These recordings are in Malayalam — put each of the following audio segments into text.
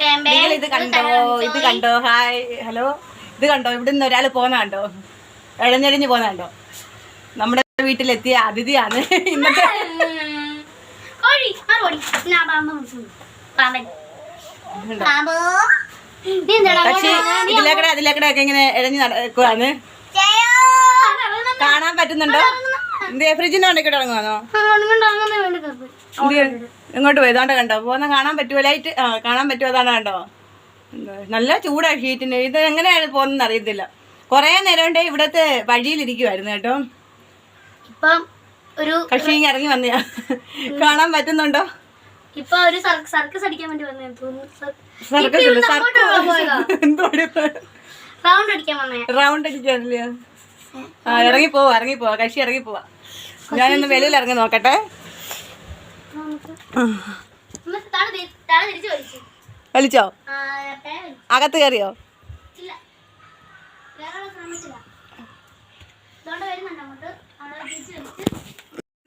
നിങ്ങൾ ഇത് കണ്ടോ? ഇത് കണ്ടോ? Hi hello? ഇത് കണ്ടോ? ഇവിടെ നിന്ന് ഒരാൾ പോന്നാണ്ടോ കണ്ടോ? എഴഞ്ഞെഴിഞ്ഞ് പോകുന്ന കണ്ടോ? നമ്മുടെ വീട്ടിലെത്തിയ അതിഥിയാണ്. ഇന്നത്തെ പക്ഷേ ഇതിലേക്കടെ അതിലേക്കടെ ഒക്കെ ഇങ്ങനെ എഴഞ്ഞ് നടക്കുവാണ്. കാണാൻ പറ്റുന്നുണ്ടോ? എന്തേ ഫ്രിഡ്ജിന്റെ വണ്ടിക്കൂടെ ഇറങ്ങുവാണോ എന്ത് എങ്ങോട്ട് പോയി ഇതാണ്ട് കണ്ടോ? പോന്ന കാണാൻ പറ്റുമോ? ലൈറ്റ് ആ കാണാൻ പറ്റുമോ? അതാണ് കണ്ടോ? നല്ല ചൂടാ ഷീറ്റിന് ഇത് എങ്ങനെയാണ് പോകുന്നതെന്ന് അറിയത്തില്ല. കുറേ നേരം കൊണ്ടേ ഇവിടത്തെ വഴിയിലിരിക്കുമായിരുന്നു കേട്ടോ. ഇപ്പം ഒരു കക്ഷി ഇങ്ങ് ഇറങ്ങി വന്നയാ. കാണാൻ പറ്റുന്നുണ്ടോ? ഇപ്പൊ ഒരു സർക്കസ് അടിക്കാൻ വേണ്ടി വന്നേ തോന്നുന്നു. റൗണ്ട് അടിക്കാൻ ഇറങ്ങി പോവാ ഇറങ്ങി പോവാ. കക്ഷി ഇറങ്ങി പോവാ. ഞാനൊന്ന് വെളിയിൽ ഇറങ്ങി നോക്കട്ടെ. വലിച്ചോ? അകത്ത് കയറിയോ?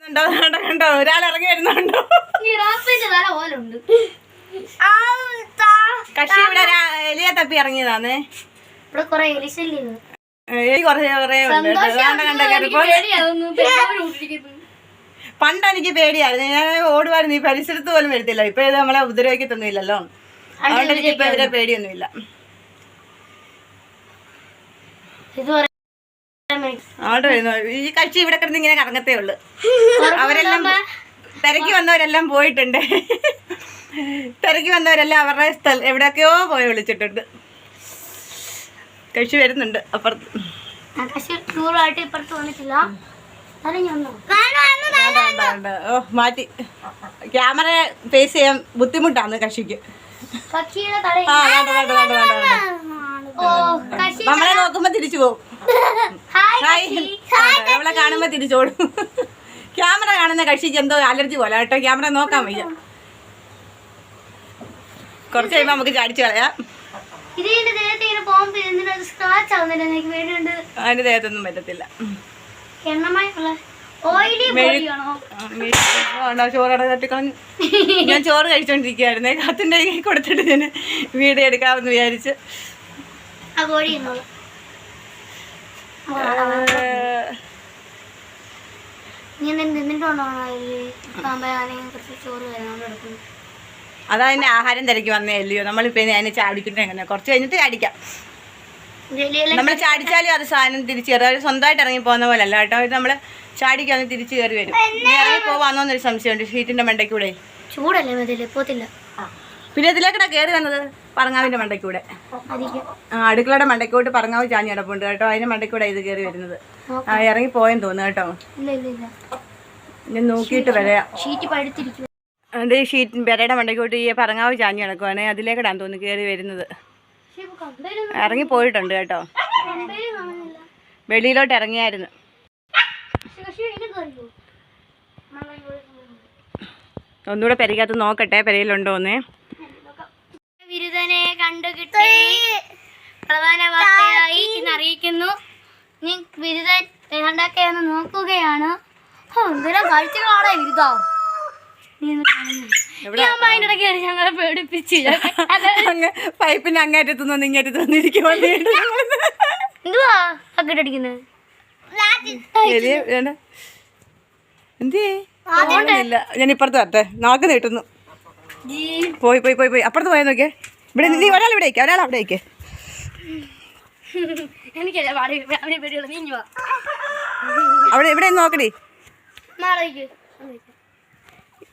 കണ്ടോ കണ്ടോ ഒരാൾ ഇറങ്ങി വരുന്നുണ്ടോ? കക്ഷി ഇവിടെ എലിയെ തപ്പി ഇറങ്ങിയതാന്നേ. ഇവിടെ കൊറേ എലിശല്യം എലി കുറേ കുറേ ഉണ്ട് കേട്ടോ. കണ്ടോ കണ്ടോ കയറിപ്പോ പണ്ട് എനിക്ക് പേടിയായിരുന്നു. ഞാൻ ഓടുമായിരുന്നു ഈ പരിസരത്ത് പോലും വരത്തില്ല. ഇപ്പൊ ഇത് നമ്മളെ ഉപദ്രവിക്കത്തൊന്നുമില്ലല്ലോ അതുകൊണ്ട് എനിക്ക് ഇപ്പൊ ഇവരെ പേടിയൊന്നുമില്ല. വരുന്നു ഈ കക്ഷി ഇവിടെ കിടന്ന് ഇങ്ങനെ കറങ്ങത്തേ ഉള്ളു. അവരെല്ലാം തിരക്കി വന്നവരെല്ലാം പോയിട്ടുണ്ട്. തിരക്കി വന്നവരെല്ലാം അവരുടെ സ്ഥലം എവിടെയൊക്കെയോ പോയി വിളിച്ചിട്ടുണ്ട്. കക്ഷി വരുന്നുണ്ട് അപ്പുറത്ത്. ടൂറായിട്ട് ഇപ്പുറത്ത് വന്നിട്ടില്ല. ഓ മാറ്റി. ക്യാമറ ഫേസ് ചെയ്യാൻ ബുദ്ധിമുട്ടാണ് കക്ഷിക്ക്. പക്ഷിയുടെ ആ വേണ്ട വേണ്ട വേണ്ട വേണ്ട വേണ്ട. ഓ കശി നമ്മളെ നോക്കുമ്പോ തിരിച്ചു പോകും നമ്മളെ കാണുമ്പോ തിരിച്ചോടും. ക്യാമറ കാണുന്ന കക്ഷിക്ക് എന്തോ അലർജി പോലെ. കേട്ടോ ക്യാമറ നോക്കാൻ വയ്യ. കുറച്ച് കഴിയുമ്പോ നമുക്ക് ചാടിച്ചു കളയാം. ഇത് എന്റെ ദേഹത്ത് ഇങ്ങനെ പോകുമ്പോ എന്തിനത് സ്ക്രാച്ച് ആവുന്നില്ല? എനിക്ക് വേണ്ടിയുണ്ട് അതിന് ദേഹത്തൊന്നും പറ്റത്തില്ല. ഓയിലി ബോഡിയാണോ വേണ്ട, തട്ടിക്കളഞ്ഞു. ഞാൻ ചോറ് കഴിച്ചോണ്ടിരിക്കുകയായിരുന്നേ കത്തിന്റെ കൈ കൊടുത്തിട്ട് ഞാൻ വീട് എടുക്കാമെന്ന് വിചാരിച്ച്. ആ ബോഡി എന്നോളൂ ഏഹ്, നീ നിന്നിട്ടുണ്ടോ പാമ്പയാനെ കുറച്ച് ചോറ് വരുന്നോണ്ട് എടുക്കുന്നു അതാ എന്നെ ആഹാരം തിരക്കി വന്നേ അല്ലയോ? നമ്മളിപ്പോ അതിനെ ചാടിക്കുന്നത് എങ്ങനെ? കുറച്ച് കഴിഞ്ഞിട്ട് ചാടിക്കാം. നമ്മൾ ചാടിച്ചാലും അത് സാധനം തിരിച്ചു കയറും. അവർ സ്വന്തമായിട്ട് ഇറങ്ങി പോകുന്ന പോലെ അല്ല കേട്ടോ. അവർ നമ്മൾ ചാടിക്കാന്ന് തിരിച്ചു കയറി വരും. ഇറങ്ങി പോവാന്നൊരു സംശയമുണ്ട്. ഷീറ്റിന്റെ മണ്ടയ്ക്കൂടെ? ചൂടല്ലേ മതിയല്ലേ? പോത്തില്ല. പിന്നെ ഇതിലേക്കടാ കയറി വന്നത്? പറങ്ങാവിന്റെ മണ്ടയ്ക്കൂടെ. അടുക്കളയുടെ മണ്ടയ്ക്കോട്ട് പറങ്ങാവ് ചാഞ്ഞ് കിടപ്പുണ്ട് കേട്ടോ. അതിന്റെ മണ്ടയ്ക്കൂടെ ഇത് കയറി വരുന്നത്. ആ ഇറങ്ങി പോയെന്ന് തോന്നുന്നു കേട്ടോ. ഞാൻ നോക്കിയിട്ട് വരാം. അത് ഷീറ്റ് പെരയുടെ മണ്ടയ്ക്കോട്ട് ഈ പറങ്ങാവ് ചാഞ്ഞ് കിടക്കുവാണേ അതിലേക്കിടാൻ തോന്നി കയറി വരുന്നത്. ഇറങ്ങി പോയിട്ടുണ്ട് കേട്ടോ. വെളിയിലോട്ട് ഇറങ്ങിയായിരുന്നു. ഒന്നുകൂടെ പെരയ്ക്കകത്ത് നോക്കട്ടെ പെരയിലുണ്ടോന്നേ ബിരുദനെ കണ്ടു കിട്ടി. പ്രധാന വാർത്തയായി അറിയിക്കുന്നു. നീ ബിരുദൻ രണ്ടാക്കെന്ന് നോക്കുകയാണ്. ഓ എന്തെല്ലാം കാഴ്ചകളാണ് ബിരുദ? ഞങ്ങളെ പേടിപ്പിച്ച്. അങ്ങ് പൈപ്പിന്റെ അങ്ങേറ്റത്തു നിന്ന് ഇങ്ങേറ്റത്തു വന്നിരിക്കുവാ എന്തുവാ? അക്കിട്ടടിക്കുന്നത് എന്തേ ഞാൻ ഇപ്പുറത്ത് വരട്ടെ. നാക്ക് നീട്ടുന്നു. പോയി പോയി പോയി പോയി. അപ്പുറത്ത് പോയാൽ നോക്കിയേ. ഇവിടെ നീ ഒരാൾ ഇവിടെ വയ്ക്കുക ഒരാൾ അവിടെ വയ്ക്കേ എനിക്കല്ലേ പാടി അവനെ പേടിയുള്ള. നീ ഇഞ്ഞു വാ. അവിടെ ഇവിടെ നോക്കടി.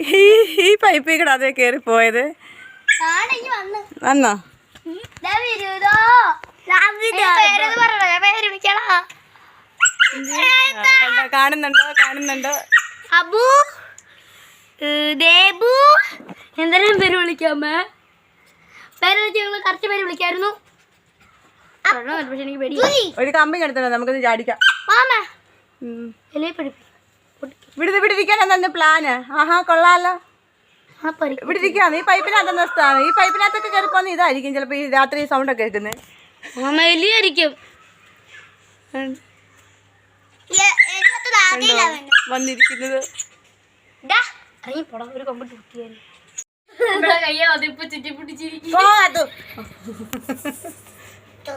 ഈ ഈ പൈപ്പിൽ കൂടെ അതേ കയറി പോയത് വന്ന്. കാണുന്നുണ്ടോ? കാണുന്നുണ്ടോ? അബു ദേബു. എന്തെല്ലാം പേര് വിളിക്കാമേ പേര് വിളിച്ച് കറക്റ്റ് പേര് വിളിക്കായിരുന്നു. പറഞ്ഞോ, പക്ഷെ എനിക്ക് പേടി ഒരു കമ്പി എടുത്തല്ലോ നമുക്കൊന്ന് ചാടിക്കാം. മാമേ ഉം. പഠിപ്പി ഇവിടെ ഇരിക്കാൻ എന്താ പ്ലാന് ആഹാ കൊള്ളാലോ. ഇവിടെ ഈ പൈപ്പിനകത്ത് സ്ഥാനം? ഈ പൈപ്പിനകത്തൊക്കെ കയറിപ്പോ ഇതായിരിക്കും ചിലപ്പോൾ ഈ രാത്രി സൗണ്ട് ഒക്കെ കേൾക്കുന്നത് മാമ എലിയായിരിക്കും വന്നിരിക്കുന്നത്.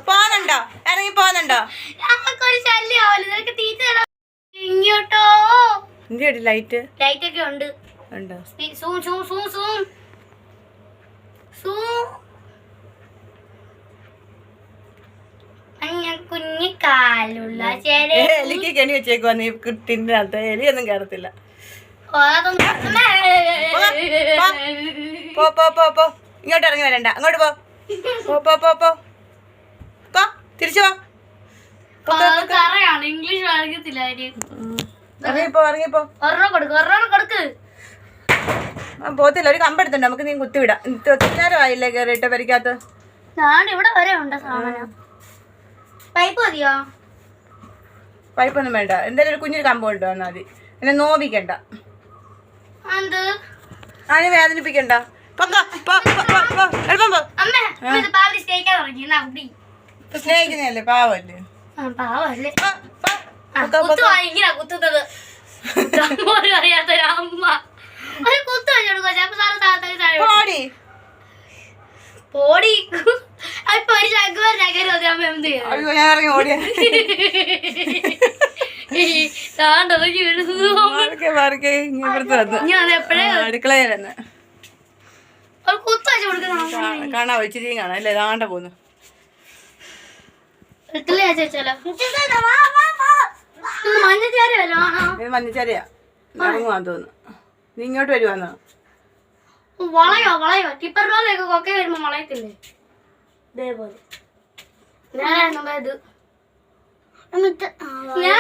പോന്നുണ്ടോ ഇറങ്ങി പോന്നുണ്ടോ തീറ്റ ഇങ്ങോട്ടോ. എന്തിയുടെ ലൈറ്റ്. ലൈറ്റ് ഒക്കെ ഉണ്ട്? ഉണ്ടോ zoom zoom zoom zoom. Zoom. മഞ്ഞ കുഞ്ഞിക്കാലുള്ള ചേരെ. ഏ, എലിക്ക് കെണി വെച്ചേക്കുവാ നീ കുട്ടിന്റെ അകത്ത്. എലിയൊന്നും കയറത്തില്ല. പോ പോ പോ. പോ ഇങ്ങോട്ട് ഇറങ്ങി വരണ്ട. അങ്ങോട്ട് പോ പോ പോ പോ. പോ തിരിച്ചു പോ. ഇംഗ്ലീഷ് അറിയത്തില്ല അവർ ഇറങ്ങിപ്പോ ഇറങ്ങിപ്പോ ഒരെണ്ണം കൊടുക്ക് ഒരെണ്ണം കൊടുക്ക്. പോത്തില്ല ഒരു കമ്പെടുത്തുണ്ട് നമുക്ക് നീ കുത്തിവിടാം. ഒത്തിരി കയറിയിട്ട് പരിക്കകത്ത് ഞാൻ ഇവിടെ വരെ ഉണ്ട് സാധനം. പൈപ്പ് മതിയോ? പൈപ്പൊന്നും വേണ്ട. എന്തായാലും ഒരു കുഞ്ഞൊരു കമ്പ് കൊണ്ടുവന്നാൽ മതി. എന്നെ നോവിക്കണ്ട. അതിനെ വേദനിപ്പിക്കണ്ട. സ്നേഹിക്കുന്നല്ലേ പാവല്ലേ? പാവല്ലേ കുത്തു ഇങ്ങനെ കുത്തുന്നത്. പോലും അറിയാത്തൊരു അമ്മ ഒരു കുത്തു വെച്ചെടുക്കുക ചിലപ്പോ സാറ് താഴെ താഴെ പോടി. പോടി. അപ്പൊ ഒരു ശങ്കുവർ നഗരം അത് അമ്മ എന്ത് ചെയ്യും? അയ്യോ ഞാൻ ഇറങ്ങി ഓടിയ. താണ്ടിറങ്ങി വരുന്നു മാറിക്കേ മാറിക്കേ ഇപ്പുറത്ത് വന്ന് ഞാൻ എപ്പോഴേ അടുക്കളയിലെന്ന് ഒരു കുത്തു വെച്ച് കൊടുക്കണം കാണാ അല്ലേ ഇതാണ്ട പോന്നു. എടുത്തില്ലേ ചേച്ചാലോ മഞ്ഞച്ചാരി വല്ലോ ആണോ? ഇത് മഞ്ഞച്ചരിയാ ഇറങ്ങുവാന്ന് തോന്നുന്നു. നീ ഇങ്ങോട്ട് വരുവാന്നോ? വളയോ വളയോ? ടിപ്പർ റോളൊക്കെ കൊക്കെ വരുമ്പോ വളയത്തില്ലേ? ഇതേപോലെ. ഞാനായിരുന്നു ഇത്. ഞാൻ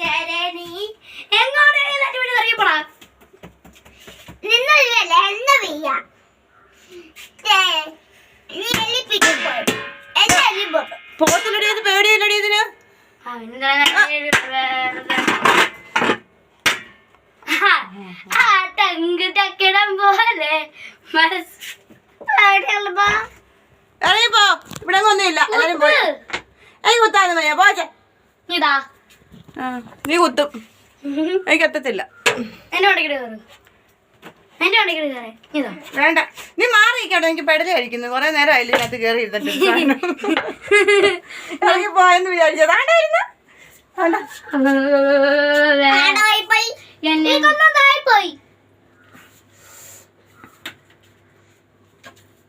ചരണി എങ്ങോട്ടെങ്കിലും അറിയപ്പെടാ പോത്തില്ലടി ഇത് പേടിയില്ലടി ഇതിന്? പോലെ മനസ്സ് ഇറങ്ങി പോ. ഇവിടെ ഒന്നുമില്ല എല്ലാരും പോയി. എനിക്ക് കുത്താന്ന് പറയാ പോച്ചെ നീ കുത്തും. എനിക്ക് എത്തത്തില്ല. വണ്ടിക്കിട്ട് കയറ്. എന്റെ വണ്ടിക്കിട്ട് കയറേ ഇതാ. വേണ്ട. നീ മാറിയിക്കട്ടോ എനിക്ക് പെടൽ കഴിക്കുന്നു. കുറെ നേരം അതിൽ ഇതിനകത്ത് കയറി ഇരുന്നിട്ട് ഇറങ്ങി പോയെന്ന് വിചാരിച്ചത്. ആണ്ട വരുന്ന പോയി എന്നെ പോയി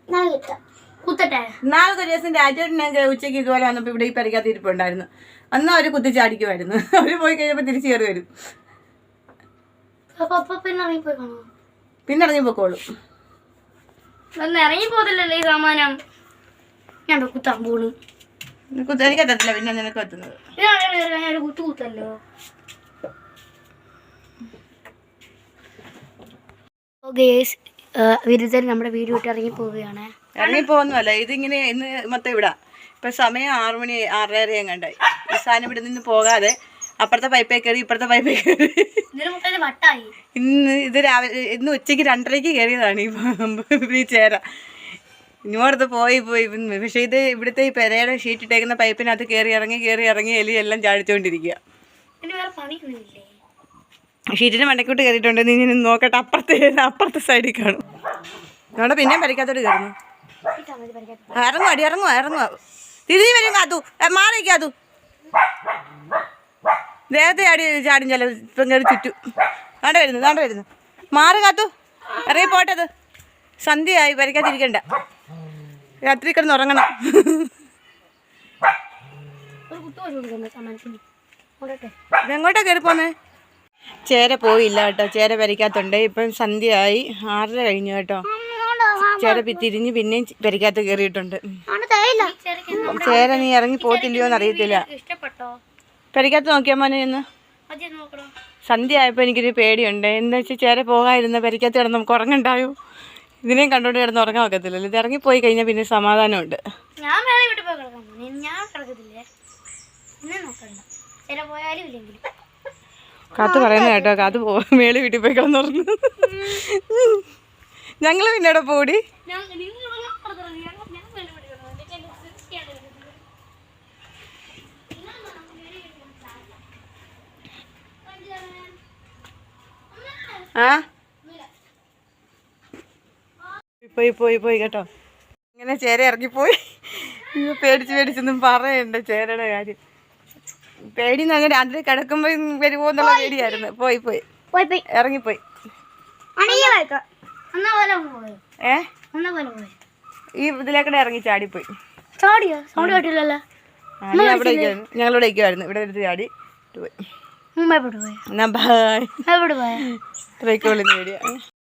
ഞാൻ കിട്ടാം കുത്തട്ടെ. നാളത്തെ ഒരു ദിവസം രാജേട്ടനൊക്കെ ഉച്ചയ്ക്ക് ഇതുപോലെ വന്നപ്പോൾ ഇവിടെ ഈ പരിക്കകത്ത് ഇരിപ്പുണ്ടായിരുന്നു. അന്ന് അവർ കുത്തിച്ചാടിക്കുമായിരുന്നു അവർ പോയി കഴിഞ്ഞപ്പോൾ തിരിച്ചു കയറി വരും. അപ്പൊ അപ്പൊ പിന്നെ ഇറങ്ങിപ്പോയി കാണോ പിന്നെ ഇറങ്ങി പൊക്കോളും ഒന്ന് ഇറങ്ങിപ്പോതില്ലല്ലോ ഈ സാമാനം? ഞാൻ കുത്താൻ പോണു. എനിക്ക് എത്തത്തില്ല പിന്നെ നിനക്ക് എത്തുന്നത്. ഒരു കുത്തു കുത്തല്ലോ. വിരുദ്ധൻ നമ്മുടെ വീട് വിട്ട് ഇറങ്ങി പോവുകയാണ് ഇറങ്ങി പോകുന്നല്ല ഇതിങ്ങനെ ഇന്ന് മൊത്തം ഇവിടാ. ഇപ്പൊ സമയം ആറുമണി ആറര എങ്ങാണ്ടായി ഈ സാധനം ഇവിടെ നിന്ന് പോകാതെ അപ്പുറത്തെ പൈപ്പേ കയറി ഇപ്പുറത്തെ പൈപ്പേ കയറി. ഇന്ന് ഇത് രാവിലെ ഇന്ന് ഉച്ചയ്ക്ക് രണ്ടരയ്ക്ക് കയറിയതാണ് ഈ ഈ ചേര. ഇനിയോടത്ത് പോയി പോയി. പക്ഷേ ഇത് ഇവിടുത്തെ ഈ പെരയുടെ ഷീറ്റ് ഇട്ടേക്കുന്ന പൈപ്പിനകത്ത് കയറി ഇറങ്ങി കയറി ഇറങ്ങി എലി എല്ലാം ചാടിച്ചുകൊണ്ടിരിക്കുക ഷീറ്റിന്റെ ഷീറ്റിന് മണ്ടക്കോട്ട് കയറിയിട്ടുണ്ട്. നീ ഇനി നോക്കട്ടെ അപ്പുറത്തെ അപ്പുറത്തെ സൈഡിൽ കാണും. അവിടെ പിന്നെയും പരിക്കാത്തോട്ട് കയറുന്നു. ആ, ഇറങ്ങുവാ അടി ഇറങ്ങുവാ. ഇറങ്ങുവാ തിരിഞ്ഞു വരും കാത്തു. ഏ, മാറി കാത്തു. ദേഹത്തെ ചാടി ചാടും ചില ഇപ്പം കയറി ചുറ്റും. താണ്ട വരുന്നു ആണ്ട് വരുന്നു. മാറി കാത്തു. ഇറങ്ങി പോട്ടത് സന്ധ്യയായി വരയ്ക്കാതിരിക്കണ്ട. രാത്രി കിടന്ന് ഉറങ്ങണം. ഇതെങ്ങോട്ടാ കയറി പോന്നേ? ചേര പോയില്ല കേട്ടോ. ചേര പരിക്കാത്തുണ്ട് ഇപ്പം സന്ധ്യയായി ആറര കഴിഞ്ഞു കേട്ടോ. ചേര തിരിഞ്ഞ് പിന്നെയും വരയ്ക്കാത്ത കയറിയിട്ടുണ്ട് ചേര നീ ഇറങ്ങി പോത്തില്ലയോ എന്ന് അറിയത്തില്ല. ഇഷ്ടപ്പെട്ടോ? പരിക്കാത്ത് നോക്കിയാ മോനെ ഇന്ന് സന്ധ്യ ആയപ്പോൾ എനിക്കൊരു പേടിയുണ്ട്. എന്താ വെച്ചാൽ ചേരെ പോകാതിരുന്ന പരിക്കാത്ത് കിടന്ന് നമുക്ക് ഉറങ്ങണ്ടായോ? ഇതിനെയും കണ്ടോണ്ട് കിടന്ന് ഉറങ്ങാൻ ഒക്കത്തില്ലല്ലോ ഇത് ഇറങ്ങിപ്പോയി കഴിഞ്ഞാൽ പിന്നെ സമാധാനമുണ്ട്. കാത്ത് പറയുന്ന കേട്ടോ കാത്ത് പോ. മേളി വീട്ടിൽ പോയി കിടന്നുറങ്ങുന്നു ഞങ്ങൾ പിന്നെ ഇവിടെ പോടി ഞാൻ നിങ്ങൾ കിടന്നുറങ്ങി. ഞാൻ ഞാൻ വേറെ വീട്ടിൽ കിടന്നു. എന്റെ ചില തീർച്ചയായിട്ടും ആ? പോയി പോയി പോയി കേട്ടോ. ഇങ്ങനെ ചേര ഇറങ്ങിപ്പോയി. അയ്യോ പേടിച്ച് പേടിച്ചൊന്നും പറയണ്ട ചേരയുടെ കാര്യം. പേടി അങ്ങനെ രാത്രി കിടക്കുമ്പോ വരുമോ എന്നുള്ള പേടിയായിരുന്നു. പോയി പോയി. പോയി പോയി. ഇറങ്ങിപ്പോയി. പോയി. ഏ? പോയി. ഈ ഇതിലേക്കൂടെ ഇറങ്ങി ചാടിപ്പോയി. ഞങ്ങളിവിടെ. ഞങ്ങളിവിടെ ഇരിക്കുമായിരുന്നു ഇവിടെ എടുത്ത് ചാടി. ഇട്ട് പോയി എവിടെ പോയി? ബായ് എവിടെ പോയാ? വീഡിയോ